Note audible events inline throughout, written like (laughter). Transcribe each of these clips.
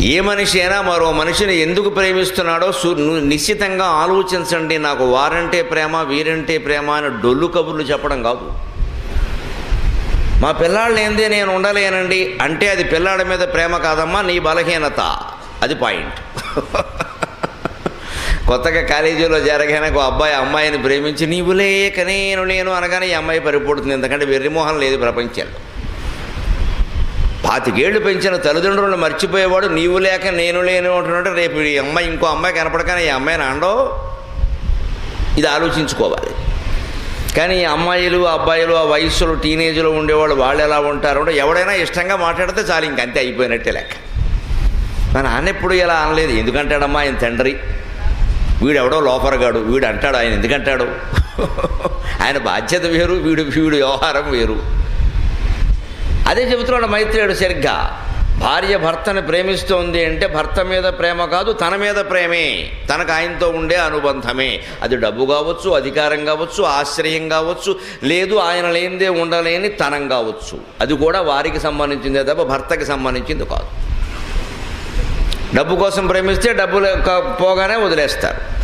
ఏ మనిషి అయినా మరో మనిషిని ఎందుకు ప్రేమిస్తున్నాడో సు నిశ్చితంగా ఆలోచించండి. నాకు వారంటే ప్రేమ వీరంటే ప్రేమ అని డొల్లు కబుర్లు చెప్పడం కాదు. మా పిల్లాళ్ళు ఏందే? నేను ఉండలేనండి. అంటే అది పిల్లాడి మీద ప్రేమ కాదమ్మా నీ బలహీనత. అది పాయింట్. (laughs) కొత్తగా కాలేజీలో జరగానే ఒక అబ్బాయి అమ్మాయిని ప్రేమించి నీవు లేక నేను లేను అనగానే ఈ అమ్మాయి పరిపడుతుంది. ఎందుకంటే వెర్రిమోహం లేదు ప్రపంచంలో. పాతికేళ్ళు పెంచిన తల్లిదండ్రులను మర్చిపోయేవాడు నీవు లేక నేను లేని అంటున్నాడు. రేపు ఈ అమ్మాయి ఇంకో అమ్మాయి కనపడకనే ఈ అమ్మాయిని అండో ఇది ఆలోచించుకోవాలి. కానీ ఈ అమ్మాయిలు అబ్బాయిలు ఆ వయస్సులో టీనేజ్లో ఉండేవాళ్ళు వాళ్ళు ఎలా ఉంటారు అంటే ఎవడైనా ఇష్టంగా మాట్లాడితే చాలు ఇంకంతే అయిపోయినట్టే లెక్క. మా నాన్న ఎప్పుడు ఇలా అనలేదు. ఎందుకంటాడమ్మా ఆయన తండ్రి? వీడెవడో లోపరగాడు వీడు అంటాడు ఆయన ఎందుకంటాడు? (laughs) ఆయన బాధ్యత వేరు వీడు వీడు వ్యవహారం వేరు. అదే చెబుతున్నాడు మైత్రేయుడు సరిగ్గా. భార్య భర్తని ప్రేమిస్తోంది అంటే భర్త మీద ప్రేమ కాదు తన మీద ప్రేమే. తనకు ఆయనతో ఉండే అనుబంధమే. అది డబ్బు కావచ్చు అధికారం కావచ్చు ఆశ్రయం కావచ్చు లేదు ఆయన లేనిదే ఉండలేని తనం కావచ్చు. అది కూడా వారికి సంబంధించిందే తప్ప భర్తకి సంబంధించింది కాదు. డబ్బు కోసం ప్రేమిస్తే డబ్బు పోగానే వదిలేస్తారు.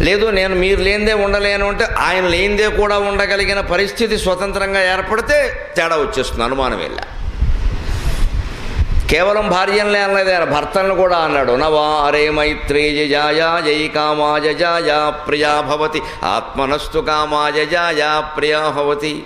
లేదు నేను మీరు లేనిదే ఉండలేను అంటే ఆయన లేనిదే కూడా ఉండగలిగిన పరిస్థితి స్వతంత్రంగా ఏర్పడితే తేడా వచ్చేస్తుంది అనుమానం వెళ్ళా కేవలం భార్యలనే అనలేదు ఆయన భర్తలను కూడా అన్నాడు. నవారే మైత్రేయ జాయ జై కామాయ జాయ ప్రియా భవతి. ఆత్మనస్తు కామాయ జాయ ప్రియా భవతి.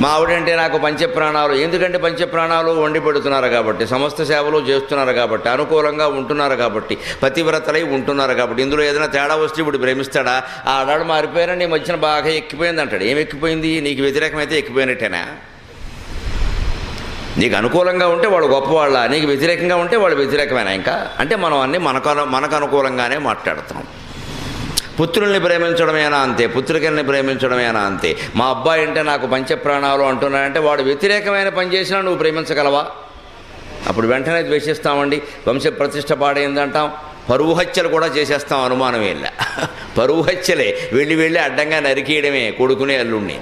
మా ఆవిడంటే నాకు పంచప్రాణాలు. ఎందుకంటే పంచప్రాణాలు వండి పెడుతున్నారు కాబట్టి సమస్త సేవలు చేస్తున్నారు కాబట్టి అనుకూలంగా ఉంటున్నారు కాబట్టి పతివ్రతలై ఉంటున్నారు కాబట్టి ఇందులో ఏదైనా తేడా వస్తే ఇప్పుడు ప్రేమిస్తాడా? ఆ ఆడాడు మారిపోయారని నీ మధ్యన బాగా ఎక్కిపోయింది అంటాడు. ఏం ఎక్కిపోయింది? నీకు వ్యతిరేకమైతే ఎక్కిపోయినట్టేనా? నీకు అనుకూలంగా ఉంటే వాడు గొప్పవాళ్ళ నీకు వ్యతిరేకంగా ఉంటే వాడు వ్యతిరేకమేనా ఇంకా? అంటే మనం అన్నీ మనకు అను- మనకు అనుకూలంగానే మాట్లాడుతున్నాం. పుత్రుల్ని ప్రేమించడమేనా అంతే? పుత్రికల్ని ప్రేమించడమేనా అంతే? మా అబ్బాయి అంటే నాకు పంచప్రాణాలు అంటున్నాడంటే వాడు వ్యతిరేకమైన పని చేసినా నువ్వు ప్రేమించగలవా? అప్పుడు వెంటనే ద్వేషిస్తామండి. వంశ ప్రతిష్ట పాడైందంటాం. పరువు హత్యలు కూడా చేసేస్తాం అనుమానం వెళ్ళ (laughs) పరువు హత్యలే. వెళ్ళి వెళ్ళి అడ్డంగా నరికేయడమే కొడుకునే అల్లుణ్ణి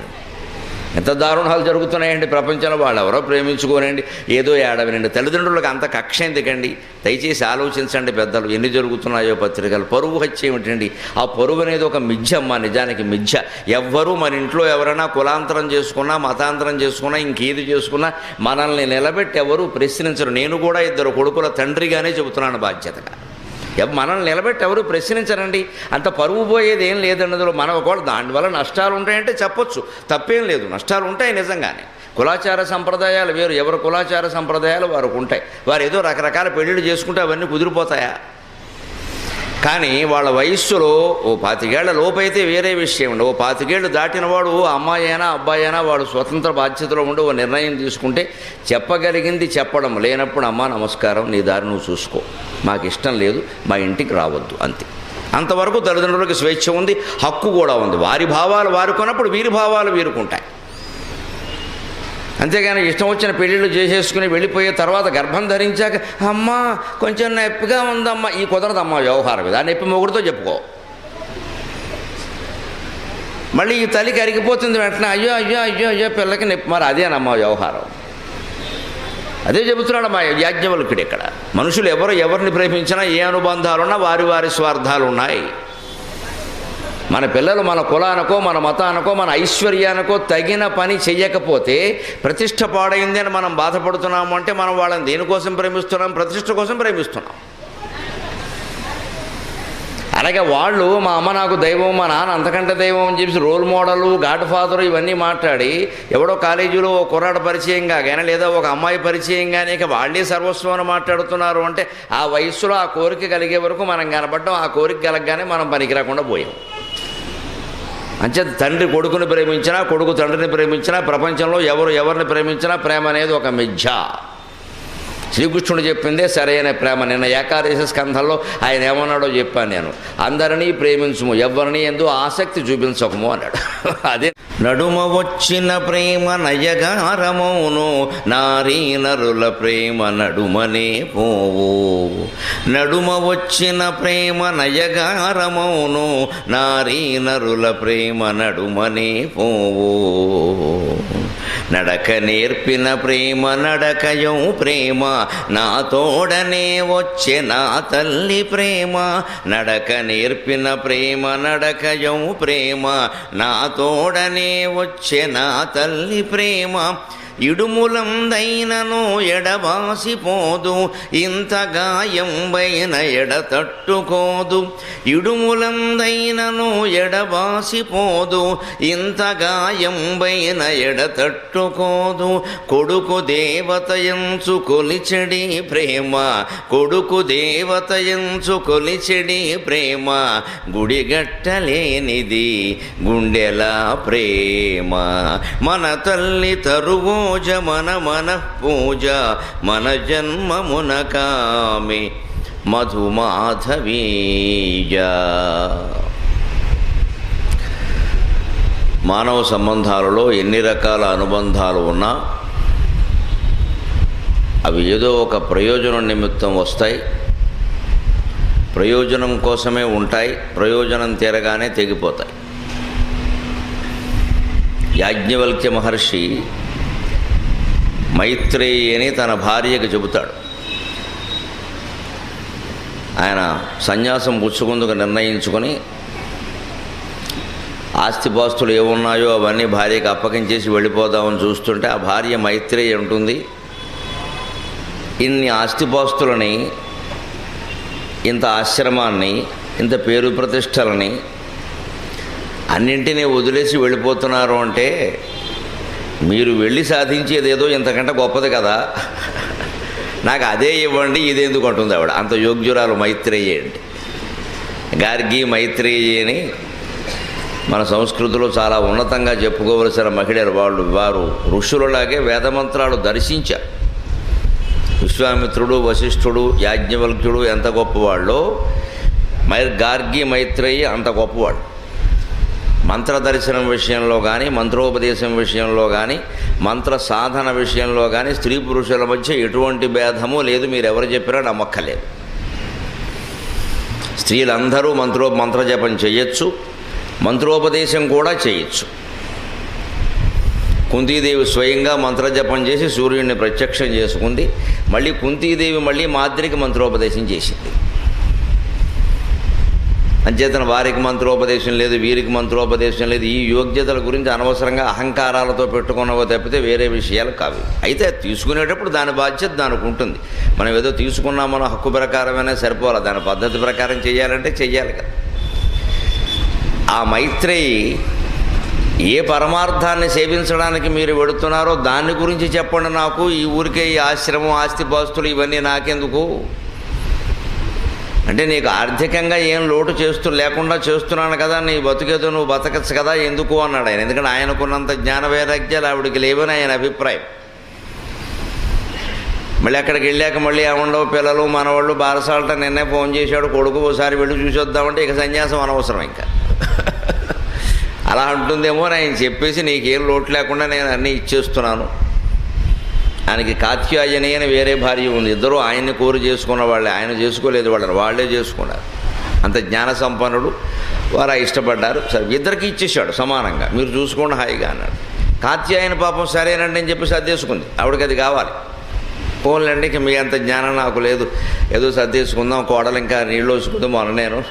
ఎంత దారుణాలు జరుగుతున్నాయండి ప్రపంచంలో వాళ్ళు ఎవరో ప్రేమించుకోనండి. ఏదో ఏడవనండి తల్లిదండ్రులకు అంత కక్ష ఎందుకండి? దయచేసి ఆలోచించండి పెద్దలు ఎన్ని జరుగుతున్నాయో పత్రికలు. పరువు హత్య ఏమిటండి? ఆ పరువు అనేది ఒక మిథ్య అమ్మ నిజానికి మిథ్య. ఎవ్వరూ మన ఇంట్లో ఎవరైనా కులాంతరం చేసుకున్నా మతాంతరం చేసుకున్నా ఇంకేది చేసుకున్నా మనల్ని నిలబెట్టి ఎవరు ప్రశ్నించరు. నేను కూడా ఇద్దరు కొడుకుల తండ్రిగానే చెబుతున్నాను బాధ్యతగా. మనల్ని నిలబెట్టి ఎవరు ప్రశ్నించరండి. అంత పరువు పోయేది ఏం లేదన్నదిలో మన ఒకవేళ దానివల్ల నష్టాలు ఉంటాయంటే చెప్పొచ్చు. తప్పేం లేదు. నష్టాలు ఉంటాయి నిజంగానే. కులాచార సంప్రదాయాలు వేరు. ఎవరు కులాచార సంప్రదాయాలు? వారికి ఉంటాయి. వారు ఏదో రకరకాల పెళ్ళిళ్ళు చేసుకుంటే అవన్నీ కుదిరిపోతాయా? కానీ వాళ్ళ వయస్సులో ఓ పాతికేళ్ళ లోపైతే వేరే విషయం ఉండి ఓ పాతికేళ్ళు దాటినవాడు ఓ అమ్మాయి అయినా అబ్బాయి అయినా వాడు స్వతంత్ర బాధ్యతలో ఉండి ఓ నిర్ణయం తీసుకుంటే చెప్పగలిగింది చెప్పడం లేనప్పుడు అమ్మా నమస్కారం నీ దారి నువ్వు చూసుకో. మాకు ఇష్టం లేదు మా ఇంటికి రావద్దు అంతే అంతవరకు తల్లిదండ్రులకు స్వేచ్ఛ ఉంది హక్కు కూడా ఉంది. వారి భావాలు వారు కొన్నప్పుడు వీరి భావాలు వీరుకుంటాయి. అంతేగాని ఇష్టం వచ్చిన పెళ్ళిళ్ళు చేసేసుకుని వెళ్ళిపోయే తర్వాత గర్భం ధరించాక అమ్మా కొంచెం నొప్పిగా ఉందమ్మా. ఈ కుదరదమ్మా వ్యవహారం ఇది. ఆ నొప్పి మొగుడితో చెప్పుకో. మళ్ళీ ఈ తల్లి కరిగిపోతుంది వెంటనే అయ్యో అయ్యో అయ్యో అయ్యో పిల్లకి నొప్పి. మరి అదేనమ్మా వ్యవహారం. అదే చెబుతున్నాడు మా యాజ్ఞవల్కుడు ఇక్కడ. మనుషులు ఎవరు ఎవరిని ప్రేమించినా ఏ అనుబంధాలున్నా వారి వారి స్వార్థాలు ఉన్నాయి మన పిల్లలు మన కులానికో మన మతానికో మన ఐశ్వర్యానికో తగిన పని చెయ్యకపోతే ప్రతిష్ట పాడైంది అని మనం బాధపడుతున్నాము అంటే మనం వాళ్ళని దేనికోసం ప్రేమిస్తున్నాం? ప్రతిష్ట కోసం ప్రేమిస్తున్నాం. అలాగే వాళ్ళు మా అమ్మ నాకు దైవం మా నాన్న అంతకంటే దైవం అని చెప్పి రోల్ మోడలు గాడ్ ఫాదర్ ఇవన్నీ మాట్లాడి ఎవడో కాలేజీలో ఓ కుర్రాడు పరిచయం కాగానే లేదా ఒక అమ్మాయి పరిచయం కానీ ఇక వాళ్ళే సర్వస్వం మాట్లాడుతున్నారు అంటే ఆ వయస్సులో ఆ కోరిక కలిగే వరకు మనం కనపడడం ఆ కోరిక కలగగానే మనం పనికి రాకుండా పోయాం. అంచేత తండ్రి కొడుకుని ప్రేమించినా కొడుకు తండ్రిని ప్రేమించినా ప్రపంచంలో ఎవరు ఎవరిని ప్రేమించినా ప్రేమ అనేది ఒక మిథ్య. శ్రీకృష్ణుడు చెప్పిందే సరైన ప్రేమ. నిన్న ఏకాదశి స్కంధంలో ఆయన ఏమన్నాడో చెప్పాను నేను. అందరినీ ప్రేమించుము ఎవరిని ఎందు ఆసక్తి చూపించకము అన్నాడు. (laughs) అదే నడుమ వచ్చిన ప్రేమ నయగారమౌను నారీ నరుల ప్రేమ నడుమనే పోవు. నడుమ వచ్చిన ప్రేమ నయగారమౌను నారీ నరుల ప్రేమ నడుమనే పోవు. నడక నేర్పిన ప్రేమ నడకయం ప్రేమ నా తోడనే వచ్చే నా తల్లి ప్రేమ నడక నేర్పిన ప్రేమ నడకయం ప్రేమ నా తోడనే వచ్చే నా తల్లి ప్రేమ ఇడుములందైనను ఎడబాసిపోదు ఇంత గాయంబైన ఎడతట్టుకోదు. ఇడుములందైనను ఎడబాసిపోదు ఇంత గాయంబైన ఎడతట్టుకోదు. కొడుకు దేవతయంచు కొలిచెడి ప్రేమ కొడుకు దేవతయంచు కొలిచెడి ప్రేమ గుడిగట్టలేనిది గుండెల ప్రేమ. మన తల్లి తరువు తరువోజ మన మన పూజ మన జన్మమున కామి మధుమాధవీయ మానవ సంబంధాలలో ఎన్ని రకాల అనుబంధాలు ఉన్నా అవి ఏదో ఒక ప్రయోజనం నిమిత్తం వస్తాయి. ప్రయోజనం కోసమే ఉంటాయి. ప్రయోజనం తీరగానే తెగిపోతాయి. యాజ్ఞవల్క్య మహర్షి మైత్రేయని అని తన భార్యకు చెబుతాడు. ఆయన సన్యాసం పుచ్చుకుందుకు నిర్ణయించుకొని ఆస్తిపాస్తులు ఏమున్నాయో అవన్నీ భార్యకి అప్పగించేసి వెళ్ళిపోదామని చూస్తుంటే ఆ భార్య మైత్రేయ ఉంటుంది ఇన్ని ఆస్తిపాస్తులని ఇంత ఆశ్రమాన్ని ఇంత పేరు ప్రతిష్టలని అన్నింటినీ వదిలేసి వెళ్ళిపోతున్నారు అంటే మీరు వెళ్ళి సాధించేది ఏదో ఇంతకంటే గొప్పది కదా. నాకు అదే ఇవ్వండి ఇదేందుకు అంటుంది ఆవిడ. అంత యోగ్యురాలు మైత్రేయి అండి. గార్గి మైత్రేయని మన సంస్కృతిలో చాలా ఉన్నతంగా చెప్పుకోవలసిన మహిళలు వాళ్ళు వారు ఋషులలాగే వేదమంత్రాలు దర్శించారు. విశ్వామిత్రుడు వశిష్ఠుడు యాజ్ఞవల్క్యుడు ఎంత గొప్పవాళ్ళో మై గార్గి మైత్రేయి అంత గొప్పవాడు మంత్ర దర్శనం విషయంలో కానీ మంత్రోపదేశం విషయంలో కానీ మంత్ర సాధన విషయంలో కానీ స్త్రీ పురుషుల మధ్య ఎటువంటి భేదము లేదు మీరు ఎవరు చెప్పినా నమ్మక్కలేదు స్త్రీలందరూ మంత్రో మంత్రజపం చేయొచ్చు మంత్రోపదేశం కూడా చేయొచ్చు. కుంతీదేవి స్వయంగా మంత్రజపం చేసి సూర్యుడిని ప్రత్యక్షం చేసుకుంది మళ్ళీ కుంతీదేవి మళ్ళీ మాద్రికి మంత్రోపదేశం చేసింది. అంచేతన వారికి మంత్రోపదేశం లేదు వీరికి మంత్రోపదేశం లేదు. ఈ యోగ్యతల గురించి అనవసరంగా అహంకారాలతో పెట్టుకున్నవో తప్పితే వేరే విషయాలు కావు. అయితే తీసుకునేటప్పుడు దాని బాధ్యత దానికి ఉంటుంది. మనం ఏదో తీసుకున్నామన్న హక్కు ప్రకారమైనా సరిపోవాలి. దాని పద్ధతి ప్రకారం చేయాలంటే చెయ్యాలి కదా. ఆ మైత్రేయి ఏ పరమార్థాన్ని సేవించడానికి మీరు వెడుతున్నారో దాని గురించి చెప్పండి నాకు. ఈ ఊరికే ఈ ఆశ్రమం ఆస్తిపాస్తులు ఇవన్నీ నాకెందుకు? అంటే నీకు ఆర్థికంగా ఏం లోటు చేస్తూ లేకుండా చేస్తున్నాను కదా నీ బతుకేదో నువ్వు బతకచ్చు కదా ఎందుకు అన్నాడు ఆయన. ఎందుకంటే ఆయనకున్నంత జ్ఞాన వైరాగ్యాలు ఆవిడికి లేవని ఆయన అభిప్రాయం. మళ్ళీ అక్కడికి వెళ్ళాక మళ్ళీ ఏముండవు పిల్లలు మనవాళ్ళు బారసాలట నిన్నే ఫోన్ చేశాడు కొడుకు ఒకసారి వెళ్ళి చూసొద్దామంటే ఇక సన్యాసం అనవసరం ఇంకా. (laughs) అలా అంటుందేమో అని ఆయన చెప్పేసి నీకేం లోటు లేకుండా నేను అన్నీ ఇచ్చేస్తున్నాను. ఆయనకి కాత్యాయని అని వేరే భార్య ఉంది. ఇద్దరు ఆయన్ని కోరి చేసుకున్న వాళ్ళే. ఆయన చేసుకోలేదు వాళ్ళని. వాళ్ళే చేసుకున్నారు. అంత జ్ఞాన సంపన్నుడు. వారు ఇష్టపడ్డారు. సరే ఇద్దరికి ఇచ్చేసాడు సమానంగా. మీరు చూసుకోండి హాయిగా అన్నాడు. కాత్యాయన పాపం సరేనండి అని చెప్పి సర్దేసుకుంది. ఆవిడకి అది కావాలి. పోన్లండి ఇంక మీ అంత జ్ఞానం నాకు లేదు. ఏదో సర్దేసుకుందాం. కోడలు ఇంకా నీళ్ళు వేసుకుందాం మొన్న నేను.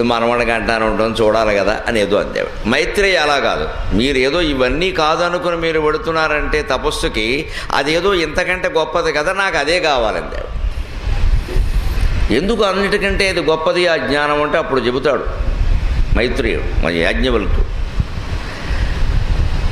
మనమడగా అంటాను ఉండడం చూడాలి కదా అని ఏదో అందేవి మైత్రేయి అలా కాదు. మీరు ఏదో ఇవన్నీ కాదనుకుని మీరు పెడుతున్నారంటే తపస్సుకి అదేదో ఇంతకంటే గొప్పది కదా నాకు అదే కావాలందేవి ఎందుకు అన్నిటికంటే ఇది గొప్పది ఆ జ్ఞానం అంటే అప్పుడు చెబుతాడు మైత్రేయుడు మన యాజ్ఞవల్కుడు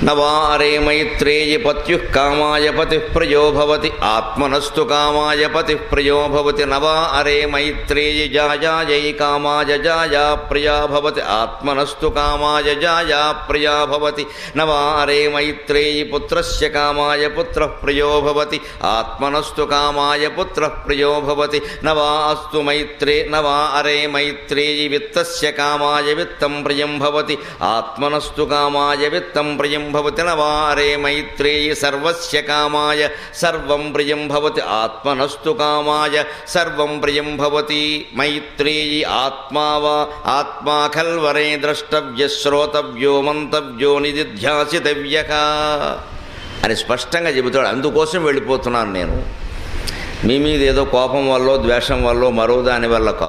నవారే మైత్రేయ పత్యు కామాయ పతి ప్రియో భవతి ఆత్మనస్తు కామాయ పతి ప్రియో భవతి నవా అరే మైత్రేయ జాయాయై కామాయ జాయా ప్రియా భవతి ఆత్మనస్తు కామాయ జాయా ప్రియా భవతి నవా అరే మైత్రేయి పుత్రస్య కామాయ పుత్ర ప్రియో భవతి ఆత్మనస్తు కామాయ పుత్ర ప్రియో భవతి నవా అస్తు మైత్రే నవా అరే మైత్రేయి విత్తస్య కామాయ విత్తం ప్రియం భవతి ఆత్మనస్తు కామాయ విత్తం ప్రియం భవతి నవారే మైత్రేయి సర్వస్య కామాయ సర్వం ప్రియం భవతి ఆత్మనస్తు కామాయ సర్వం ప్రియం భవతి మైత్రేయి ఆత్మా వా ఆత్మా ఖల్వరే ద్రష్టవ్య శ్రోతవ్యో మంతవ్యో నిధిధ్యాసితవ్య అని స్పష్టంగా చెబుతాడు. అందుకోసం వెళ్ళిపోతున్నాను నేను. మీ మీద ఏదో కోపం వల్ల ద్వేషం వల్ల మరో దాని వల్ల